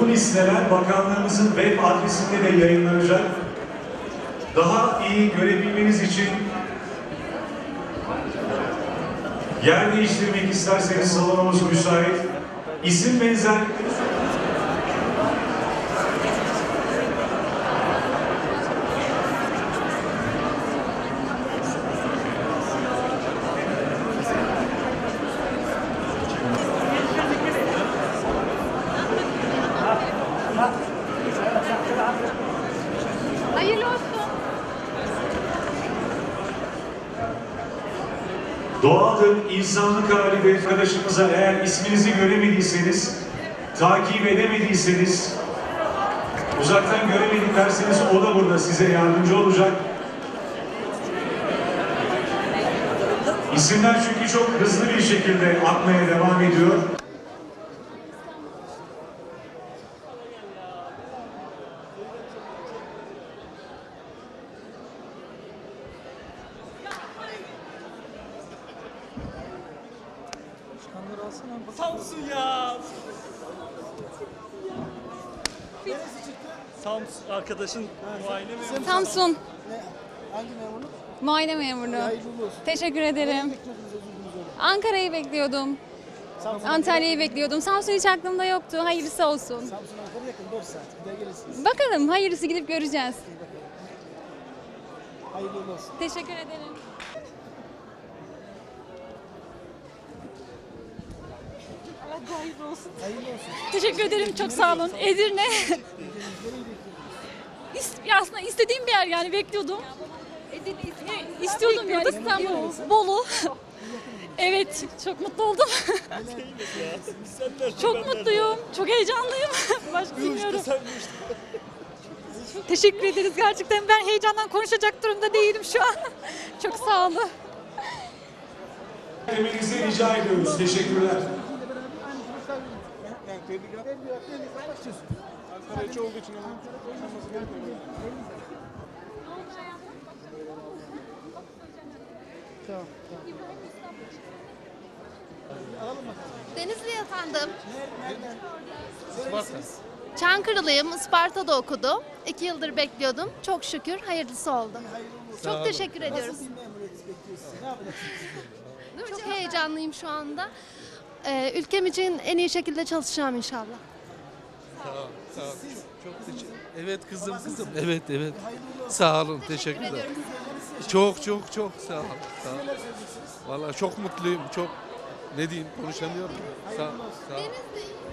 Bu listeler bakanlığımızın web adresinde de yayınlanacak. Daha iyi görebilmeniz için yer değiştirmek isterseniz salonumuz müsait. İsim benzer Doğadır, insanlık hali ve arkadaşımıza eğer isminizi göremediyseniz, takip edemediyseniz, uzaktan göremedik derseniz o da burada size yardımcı olacak. İsimler çünkü çok hızlı bir şekilde akmaya devam ediyor. Samsun ya. Samsun arkadaşın muayene mi? Samsun. Hangi memurluk? Muayene memuru. Hayırlı olsun. Teşekkür ederim. Bekliyordunuz özür dilerim. Ankara'yı bekliyordum. Samsun, Antalya'yı bekliyordum. Samsun hiç aklımda yoktu. Hayırlısı olsun. Samsun Ankara yakın 4 saat. Gider gelirsiniz. Bakalım hayırlısı gidip göreceğiz. Hayırlı uğurlu olsun. Teşekkür ederim. Hayırlı olsun. Teşekkür ederim. Çok sağ olun. Edirne. İst- aslında istediğim bir yer yani bekliyordum. İstiyordum yani İstanbul, Bolu. Evet, çok mutlu oldum. çok mutluyum, çok heyecanlıyım. Başka bilmiyorum. Teşekkür ederiz gerçekten. Ben heyecandan konuşacak durumda değilim şu an. çok sağ olun. Demenizi rica ediyoruz. Teşekkürler. Tamam, tamam. Denizli efendim. Çankırılıyım. Isparta'da okudum. İki yıldır bekliyordum. Çok şükür hayırlısı oldu. Çok teşekkür ediyoruz. Nasıl bir memuriyet bekliyor sizi? Ne yapacaksınız? Çok heyecanlıyım şu anda. Ee, ülkem için en iyi şekilde çalışacağım inşallah. Sağ ol. Çok teşekkür Evet kızım kızım. Evet evet. Sağ olun. Teşekkürler. Çok çok çok sağ ol. Sağ ol. Vallahi çok mutluyum. Çok ne diyeyim konuşamıyorum. Sağ, sağ ol.